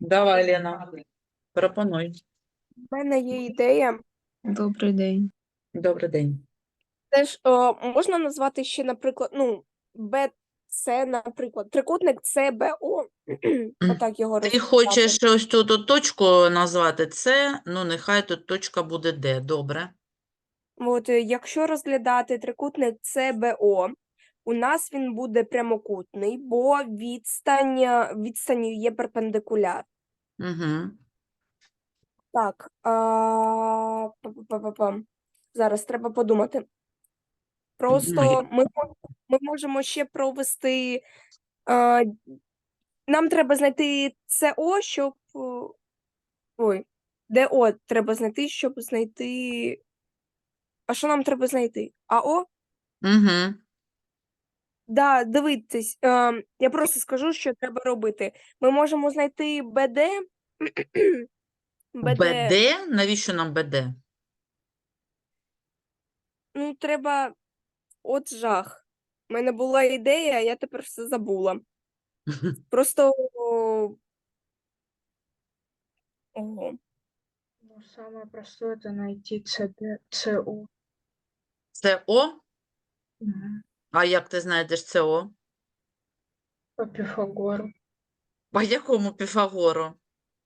Давай, Лена, пропонуй. У мене є ідея. Добрий день. Добрий день. Теж о, можна назвати ще, наприклад, ну, БЦ, наприклад, трикутник ЦБО. Отак його Ти розписати. хочеш ось тут от точку назвати С, ну нехай тут точка буде Д. Добре. От, е, якщо розглядати трикутник ЦБО, у нас він буде прямокутний, бо відстань, е, відстанню є перпендикуляр. Угу. Так, а. Зараз треба подумати. Просто ми, ми можемо ще провести. А, нам треба знайти СО, щоб. о, Ой, ДО треба знайти, щоб знайти. А що нам треба знайти? АО? Угу. Да, дивитись. Е, я просто скажу, що треба робити. Ми можемо знайти БД. БД. БД? Навіщо нам БД? Ну, треба. От жах. У мене була ідея, я тепер все забула. Просто. Ого. Ну, самое простое это найти ЦД, ЦО. Це О? Мгм. А як ти знайдеш це О? По Пифагору. По якому Піфагору?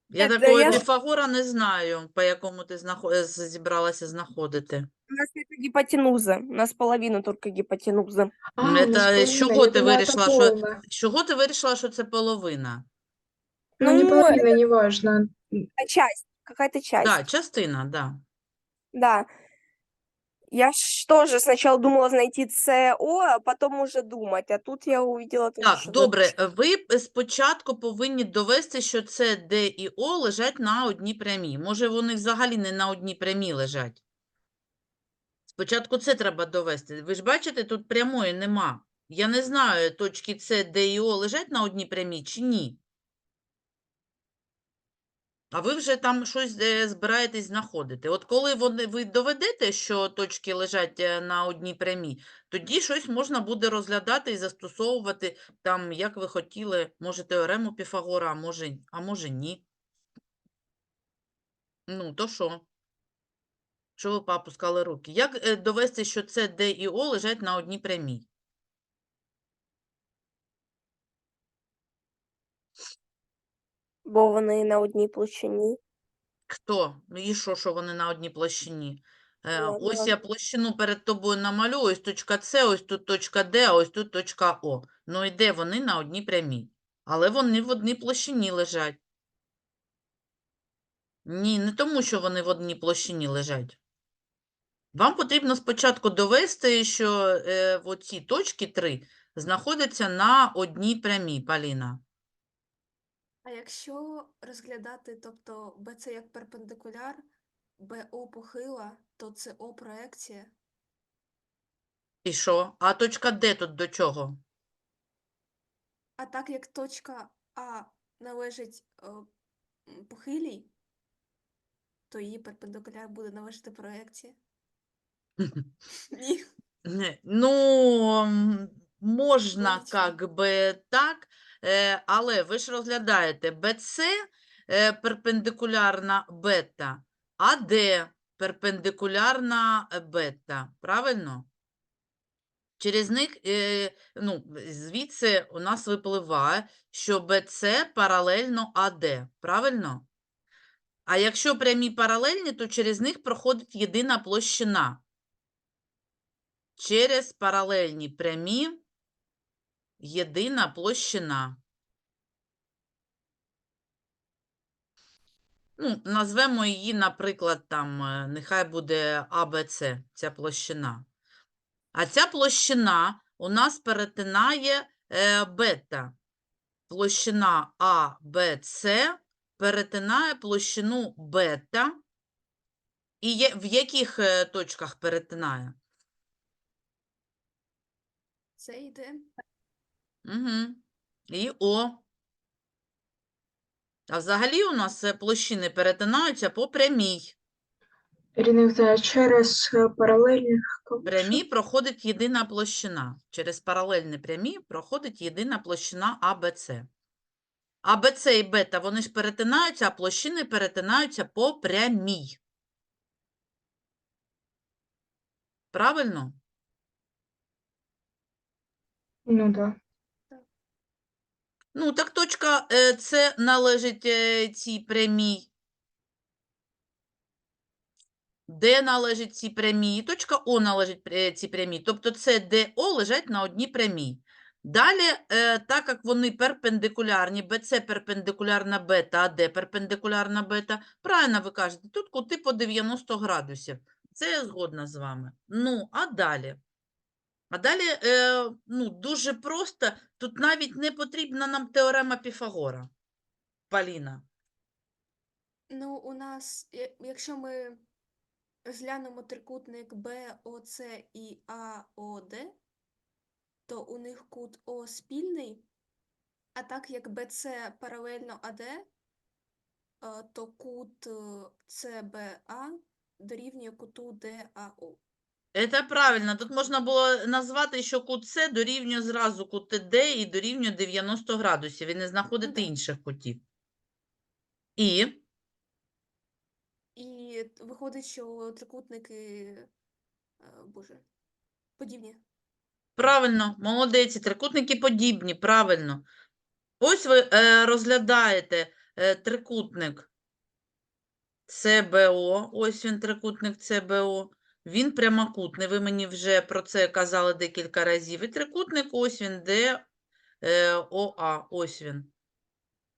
Я Е, та такого я ж- Піфагора не знаю, по якому ти знахо... е, з- зібралася знаходити. У нас это гипотенуза. У нас половина только гипотенуза. А, Ну, у нас это половина, з чого я ти думала, это вирішила, що- полная. З чого ти вирішила, що це половина? Ну, не Ну, половина, неважно. А часть, какая-то часть. Так, частина, да. Да. Я ж тоже сначала думала найти СО, а потом уже думать. А тут я увидела тоже, Так, что добре. Ви спочатку повинні довести, що це Д і О лежать на одній прямій. Може, вони взагалі не на одній прямій лежать. Спочатку це треба довести. Ви ж бачите, тут прямої нема. Я не знаю, точки С, Д і О лежать на одній прямій чи ні. А ви вже там щось збираєтесь знаходити. От коли вони, ви доведете, що точки лежать е, на одній прямій, тоді щось можна буде розглядати і застосовувати там, як ви хотіли, може теорему Піфагора, а може, а може ні. Ну, то що? Що ви поопускали руки? Як е, довести, що це Д і О лежать на одній прямій? Бо вони на одній площині. Хто? Ну і що, що вони на одній площині? Е, Ну, ось да. я площину перед тобою намалюю, ось точка С, ось тут точка Д, а ось тут точка О. Ну і де вони на одній прямій? Але вони в одній площині лежать. Ні, не тому, що вони в одній площині лежать. Вам потрібно спочатку довести, що е, оці точки три знаходяться на одній прямій, Поліна. А якщо розглядати, тобто БЦ як перпендикуляр, БО похила, то СО проекція. І що? А точка Д тут до чого? А так як точка А належить е, похилій, то її перпендикуляр буде належати проекції. Ні. Ну, м, можна Логічно. как би так, але ви ж розглядаєте БЦ е, перпендикулярна бета, а Д перпендикулярна е, бета. Правильно? Через них, е, ну, звідси у нас випливає, що БЦ паралельно АД. Правильно? А якщо прямі паралельні, то через них проходить єдина площина через паралельні прямі єдина площина. Ну, назвемо її, наприклад, там, е, нехай буде АБЦ, ця площина. А ця площина у нас перетинає е, бета. Площина АБЦ перетинає площину бета. І в яких е, точках перетинає? Це йде. Угу. І О. А взагалі у нас е, площини перетинаються по прямій. Через е, паралельних Прямі проходить єдина площина. Через паралельні прямі проходить єдина площина АБЦ. А БЦ і бета, вони ж перетинаються, а площини перетинаються по прямій. Правильно? Ну да. Ну, так точка е, С належить е, цій прямій. Д належить цій прямій, точка О належить е, цій прямій. Тобто С, Д, О лежать на одній прямій. Далі, е, так як вони перпендикулярні, БЦ перпендикулярна бета, а Д перпендикулярна бета, правильно ви кажете, тут кути по 90 градусів. Це я згодна з вами. Ну, а далі? А далі, е, ну, дуже просто, тут навіть не потрібна нам теорема Піфагора. Поліна. Ну, у нас, якщо ми розглянемо трикутник БОЦ і АОД, то у них кут О спільний, а так як БЦ паралельно АД, е, то кут е, ЦБА дорівнює куту ДАО. Це правильно. Тут можна було назвати, що кут С дорівнює зразу кути Д і дорівнює 90 градусів і не знаходити да. інших кутів. І І т- виходить, що трикутники, е, боже, подібні. правильно, молодець, трикутники подібні, правильно. Ось ви е, розглядаєте е, трикутник ЦБО, ось він трикутник ЦБО. Він прямокутний, ви мені вже про це казали декілька разів. І трикутник, ось він, де е, ОА, ось він.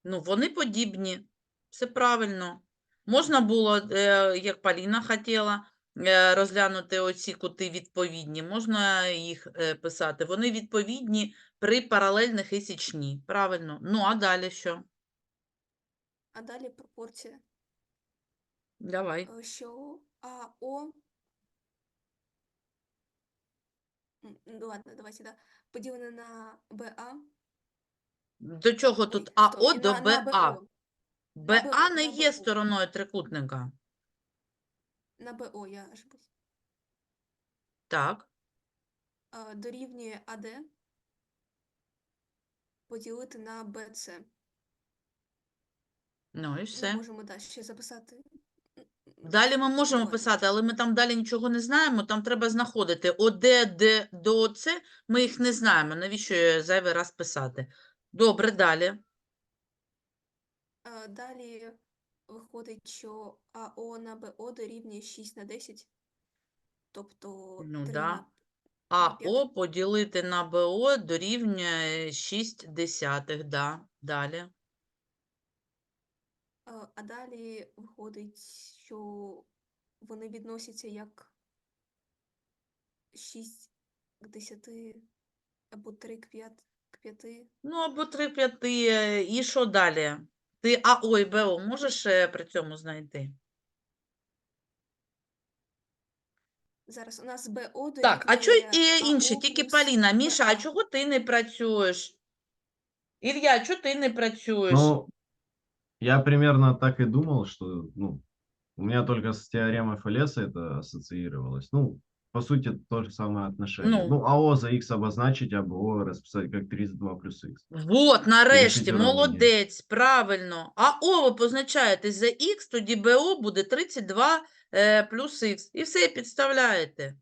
Ну, вони подібні, все правильно. Можна було, е, як Поліна хотіла, е, розглянути оці кути відповідні, можна їх писати. Вони відповідні при паралельних і січні. Правильно. Ну, а далі що? А далі пропорція, Давай. що АО. М, Ну ладно, давайте, да. Поділене на БА. До чого тут АО до БА? БА не є стороною трикутника. На БО я ошиблась. Так. Е, Дорівнює АД поділити на БЦ. Ну і Ми все. можемо да, ще записати. Далі ми можемо писати, але ми там далі нічого не знаємо. Там треба знаходити ОД, Д до ОЦ. Ми їх не знаємо. Навіщо зайвий раз писати? Добре, далі. Далі виходить, що АО на БО дорівнює 6 на 10. Тобто Ну 3 да. на на АО поділити на БО дорівнює 6 десятих. Да. Далі. Е, А далі виходить, що вони відносяться як 6 к 10 або 3 к 5 к 5. Ну, або 3 п'яти. е, І що далі? Ти АО і БО можеш е, при цьому знайти? Зараз у нас БО Так, а чого і дорівнює інші? АО Тільки Поліна. Міша, а чого ти не працюєш? Ілля, чого ти не працюєш? Ну, я примерно так и думал, что, ну, у меня только с теоремой Фалеса это ассоциировалось. Ну, по сути, то же самое отношение. Ну. Ну, АО за x обозначить, а БО расписать как 32 плюс x. Вот, нарешті, молодець, правильно. А О ви позначаєте за х, тоді БО буде 32 е, плюс х. І все підставляєте.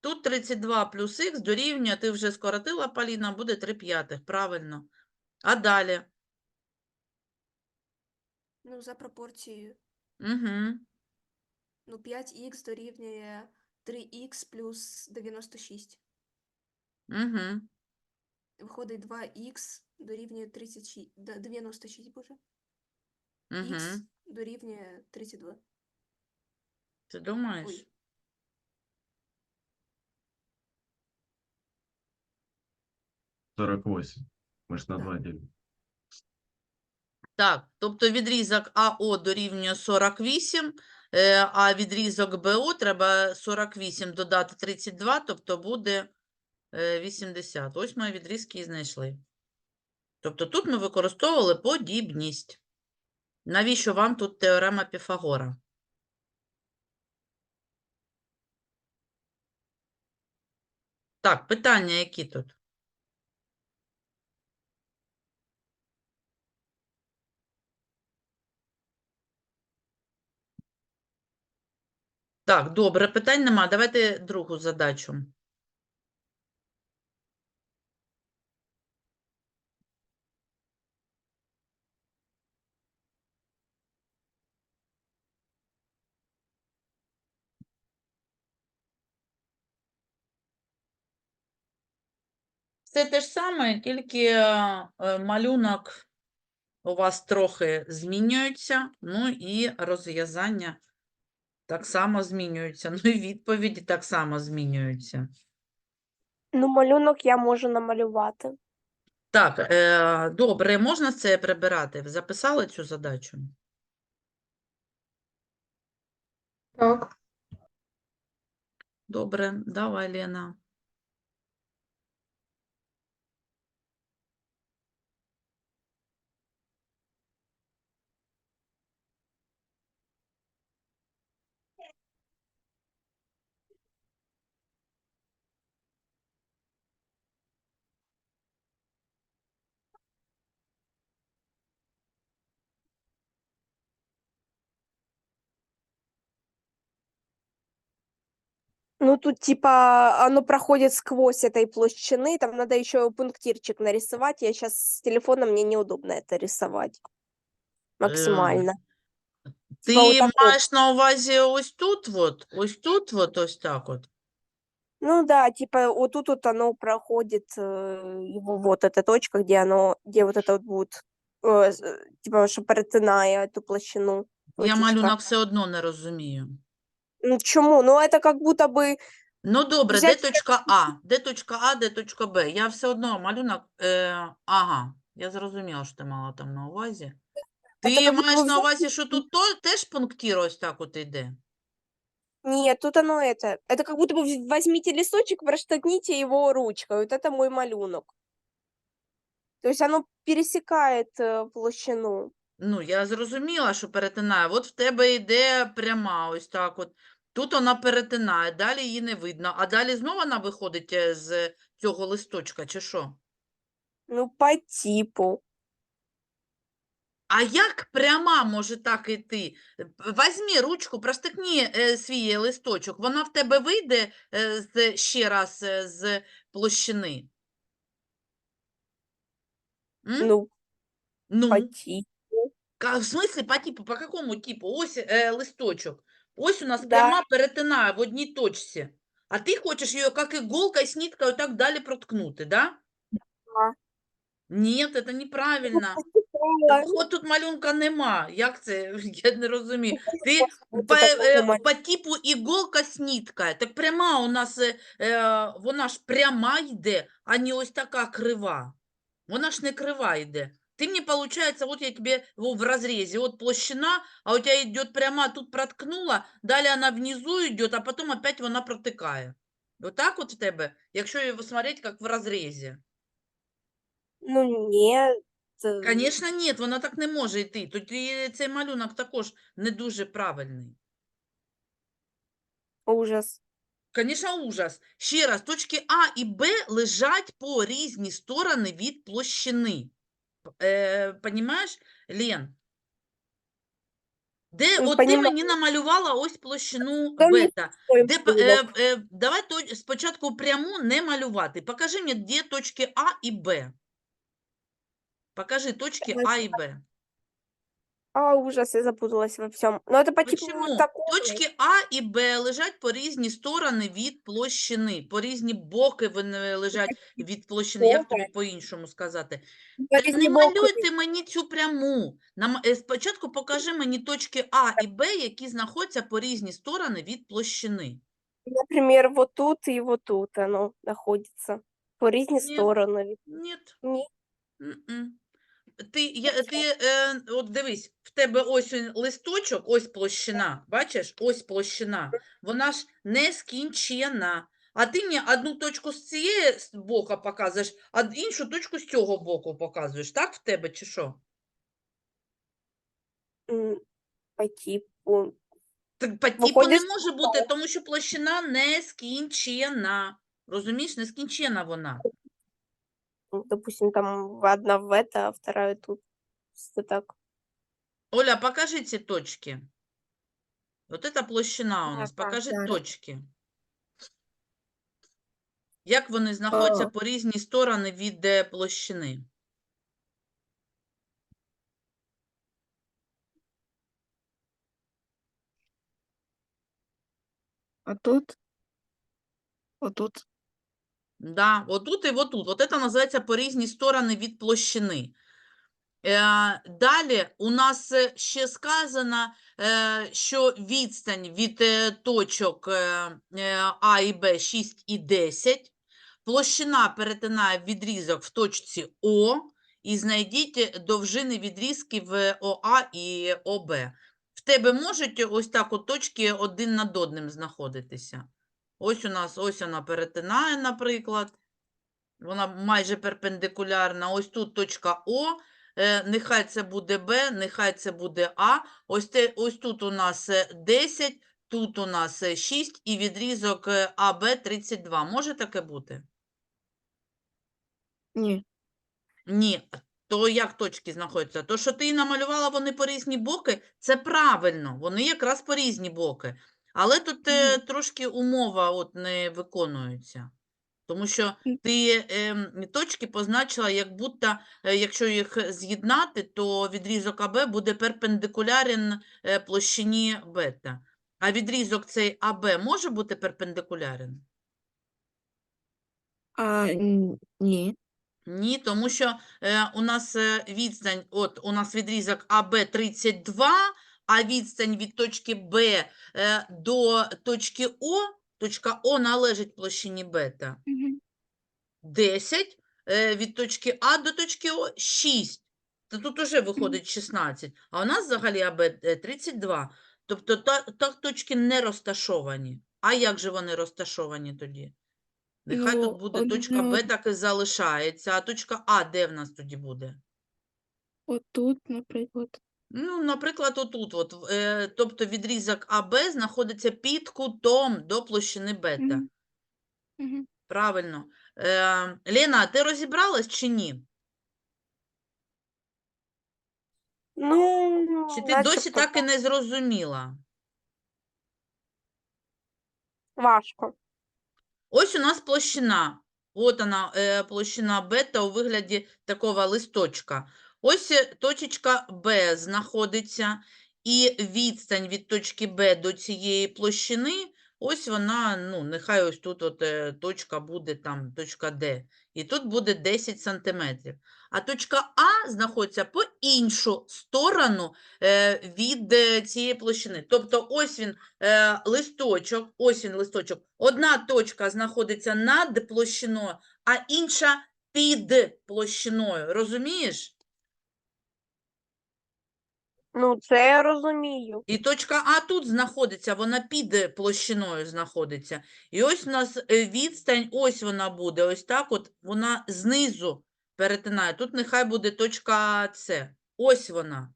Тут 32 плюс х дорівнює, ти вже скоротила, Поліна, буде 3 п'ятих, правильно. А далі? Ну, за пропорцією. Угу. Ну, 5х дорівнює 3х плюс 96. Угу. Виходить 2х дорівнює 36, да, 96, боже. Угу. Х дорівнює 32. Ти думаєш? Ой. Сорок восемь. Мы ж на Да. 2 делим. Так, тобто відрізок АО дорівнює 48, е, а відрізок БО треба 48 додати 32, тобто буде е, 80. Ось ми відрізки і знайшли. Тобто тут ми використовували подібність. Навіщо вам тут теорема Піфагора? Так, питання які тут? Так, добре, питань нема. Давайте другу задачу. Все те ж саме, тільки е, малюнок у вас трохи змінюється, ну і розв'язання так само змінюється, ну і відповіді так само змінюються. Ну, малюнок я можу намалювати. Так, е, добре, можна це прибирати? Ви записали цю задачу? Так. Добре, давай, Лена. Ну, тут типа оно проходит сквозь этой площины, там надо еще пунктирчик нарисовать. Я сейчас с телефона, мне неудобно это рисовать максимально. Ти Типа вот так вот. маєш на увазі ось тут, от, ось тут, от, ось так от. Ну да, типа вот тут вот оно проходит, э, его вот эта точка, где оно, где вот это вот будет, э, с- э, типа, что перетинає эту площину. Я точечка. малюнок все одно не розумію. Ну чому? Ну это как будто бы, Ну добре, де Взять точка А? Де точка А, де точка Б? Я все одно малюнок. Е, ага, я зрозуміла, що ти мала там на увазі. Це Ти як будто маєш ви на взяли увазі, що тут то, теж пунктір ось так от йде? нет, тут оно это, это как будто бы вз- возьмите листочек, проштатните его ручкой, вот это мой малюнок. То есть оно пересекает э, площину. Ну, я зрозуміла, що перетинає. От в тебе йде пряма, ось так от. Тут вона перетинає, далі її не видно, а далі знову вона виходить е, з цього листочка, чи що? Ну, по типу. А як пряма може так йти? П- Візьми ручку, простикні е, свій листочок, вона в тебе вийде е, з, ще раз е, з площини. М? Ну, Ну, по типу. ка- в смислі по типу, по какому типу? Ось е, листочок. Ось у нас Да. пряма перетинає в одній точці. А ти хочеш її як іголкою з ниткою так далі проткнути, да? Да. Ні, це неправильно. От тут малюнка нема. Як це? Я не розумію. Ти по, е, по типу іголка ниткою. Так пряма у нас, е, е, вона ж пряма йде, а не ось така крива. Вона ж не крива йде. Ты мне, получается, вот я тебе во, в разрезе, вот площина, а у тебя идет пряма, тут проткнула, далее она внизу идет, а потом опять вона протикає. Вот так вот в тебе, якщо його смотреть, как в разрезе. Ну, нет. э, Конечно, нет, вона так не може йти. Тут і цей малюнок також не дуже правильний. Ужас. Конечно, ужас. Ще раз, точки А і Б лежать по різні сторони від площини. Е, понімаєш, Лен? Де, от ти мені намалювала ось площину Та бета. Де, е, е, давай то, спочатку пряму не малювати. Покажи мені, де точки А і Б. Покажи точки А і Б. А, ужас, я запуталась во всем. Но это по типу Почему? такого. Точки А і Б лежать по різні сторони від площини, по різні боки вони лежать від площини. Як тобі по-іншому сказати? По Та не малюйте мені цю пряму. Нам, е, спочатку покажи мені точки А і Б, які знаходяться по різні сторони від площини. Например, вот тут и вот тут оно находится. По різні Ні. сторони. Ні. Ні. М-м. Ти, я, ти е, от дивись, в тебе ось листочок, ось площина, бачиш, ось площина, вона ж не скінчена. А ти мені одну точку з цієї боку показуєш, а іншу точку з цього боку показуєш. Так в тебе чи що? По типу. Так по типу не може бути, тому що площина не скінчена. Розумієш, не скінчена вона. Допустим, там одна в это, а вторая тут. Просто так. Оля, покажи ці точки. От це площина у нас. так, Покажи зараз. точки. Як вони знаходяться по різні сторони від е, площини? А тут? Отут. Да, отут і отут. От це називається по різні сторони від площини. Е, далі у нас е, ще сказано, е, що відстань від е, точок е, А і Б 6 і 10. Площина перетинає відрізок в точці О. І знайдіть довжини відрізків ОА і ОБ. В тебе можуть ось так от точки один над одним знаходитися. Ось у нас ось вона перетинає, наприклад. Вона майже перпендикулярна. Ось тут точка О. е, Нехай це буде Б, нехай це буде А. Ось, те, ось тут у нас е, 10, тут у нас е, 6 і відрізок е, АБ 32. Може таке бути? Ні. Ні. То як точки знаходяться? То, що ти намалювала вони по різні боки, це правильно. Вони якраз по різні боки. Але тут е, трошки умова от не виконується. Тому що ти ем, точки позначила, як будто, е, якщо їх з'єднати, то відрізок АБ буде перпендикулярен е, площині бета. А відрізок цей АБ може бути перпендикулярен? А, н- ні. Ні, тому що е, у нас е, відстань, от у нас відрізок АБ 32, а відстань від точки Б е, до точки О, точка О належить площині бета. 10, е, від точки А до точки О 6. То тут уже виходить 16, а у нас взагалі АБ е, 32. Тобто та, точки не розташовані. А як же вони розташовані тоді? Нехай Ну, тут буде точка Б так і залишається, а точка А де в нас тоді буде? Отут, наприклад. Ну, наприклад, отут. От, е, тобто відрізок АБ знаходиться під кутом до площини бета. Мгм. Мгм. Правильно. Е, Лена, ти розібралась чи ні? Ну, Чи ти досі начебто так і не зрозуміла? важко. Ось у нас площина. От вона, е, площина бета у вигляді такого листочка. Ось е, точечка Б знаходиться, і відстань від точки Б до цієї площини, ось вона, ну, нехай ось тут от, е, точка буде там, точка Д. І тут буде 10 сантиметрів. А точка А знаходиться по іншу сторону е, від цієї площини. Тобто ось він листочок, ось він листочок. Одна точка знаходиться над площиною, а інша під площиною. Розумієш? Ну, це я розумію. І точка А тут знаходиться, вона під площиною знаходиться. І ось у нас е, відстань, ось вона буде, ось так от, вона знизу перетинає. Тут нехай буде точка С. Ось вона.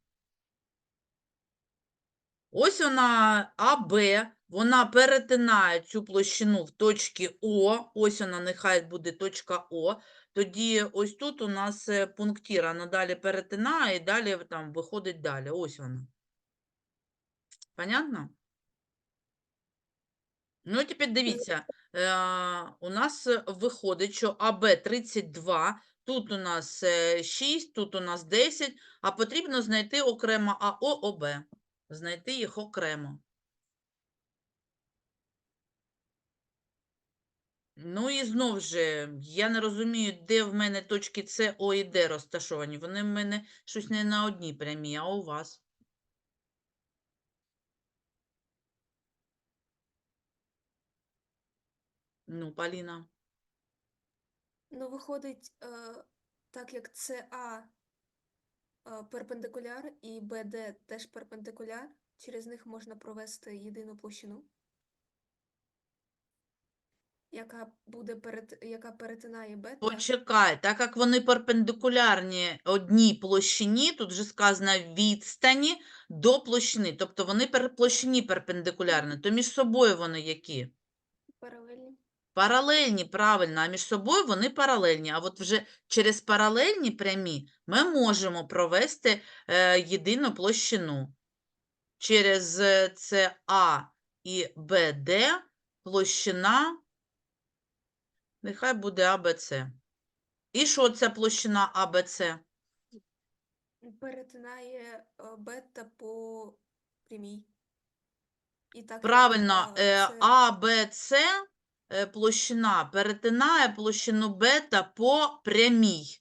Ось вона АБ, вона перетинає цю площину в точці О, ось вона нехай буде точка О. Тоді ось тут у нас е, пунктір, вона далі перетинає і далі там виходить далі. Ось вона. Понятно? Ну, тепер дивіться, е, у нас е, виходить, що АБ 32, тут у нас е, 6, тут у нас 10, а потрібно знайти окремо АО, ОБ. Знайти їх окремо. Ну і знов же, я не розумію, де в мене точки С, О і Д розташовані. Вони в мене щось не на одній прямій, а у вас. Ну, Поліна. Ну, виходить, е, так як СА е, перпендикуляр і БД теж перпендикуляр, через них можна провести єдину площину, яка буде перет... яка перетинає бета. Почекай, так як вони перпендикулярні одній площині, тут же сказано відстані до площини, тобто вони пер площині перпендикулярні, то між собою вони які? Паралельні. Паралельні, правильно, а між собою вони паралельні. А от вже через паралельні прямі ми можемо провести е, єдину площину. через е, СА і БД площина, нехай буде АБЦ. І що це площина АБЦ? Перетинає е, бета по прямій. І так Правильно, е, е, АБЦ площина перетинає площину бета по прямій.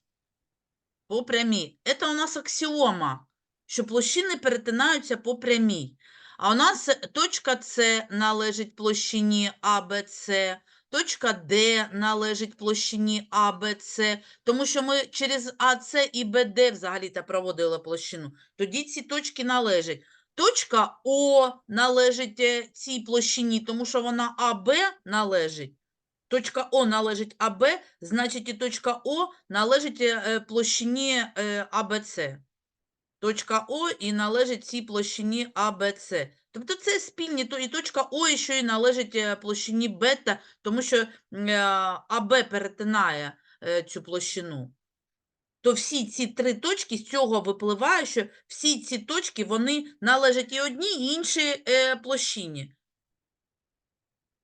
По прямій. Це у нас аксіома, що площини перетинаються по прямій. А у нас точка С належить площині АБЦ, точка Д належить площині АБЦ, тому що ми через АЦ і БД взагалі-то проводили площину. Тоді ці точки належать. Точка О належить е, цій площині, тому що вона АБ належить. Точка О належить АБ, значить і точка О належить е, е, площині АБЦ. Точка О і належить цій площині АБЦ. Тобто це спільні, і точка О і ще й належить е, площині бета, тому що е, АБ перетинає е, цю площину. То всі ці три точки з цього випливає, що всі ці точки вони належать і одній, і іншій площині.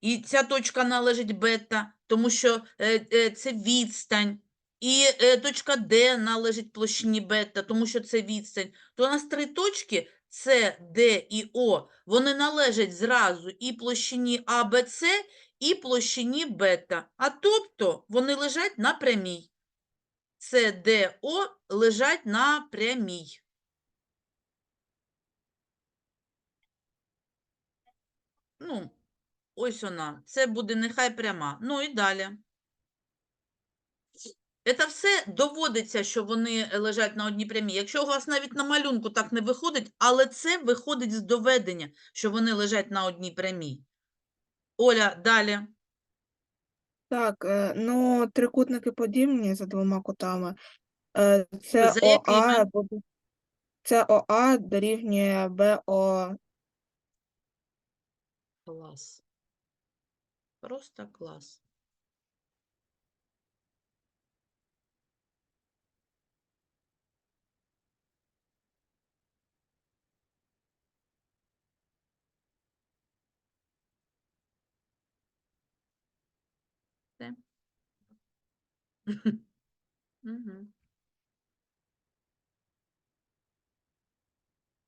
І ця точка належить бета, тому що це відстань. І точка Д належить площині бета, тому що це відстань. То у нас три точки С, Д і О, вони належать зразу і площині АБЦ, і площині бета. А тобто вони лежать на прямій. С, Д, О лежать на прямій. Ну, ось вона. Це буде нехай пряма. Ну і далі. Це все доводиться, що вони е, лежать на одній прямій. Якщо у вас навіть на малюнку так не виходить, але це виходить з доведення, що вони лежать на одній прямій. Оля, далі. Так, е, ну, трикутники подібні за двома кутами. Е, Це За? ОА. Це ОА дорівнює БО. Клас. Просто клас. Все. Мгм.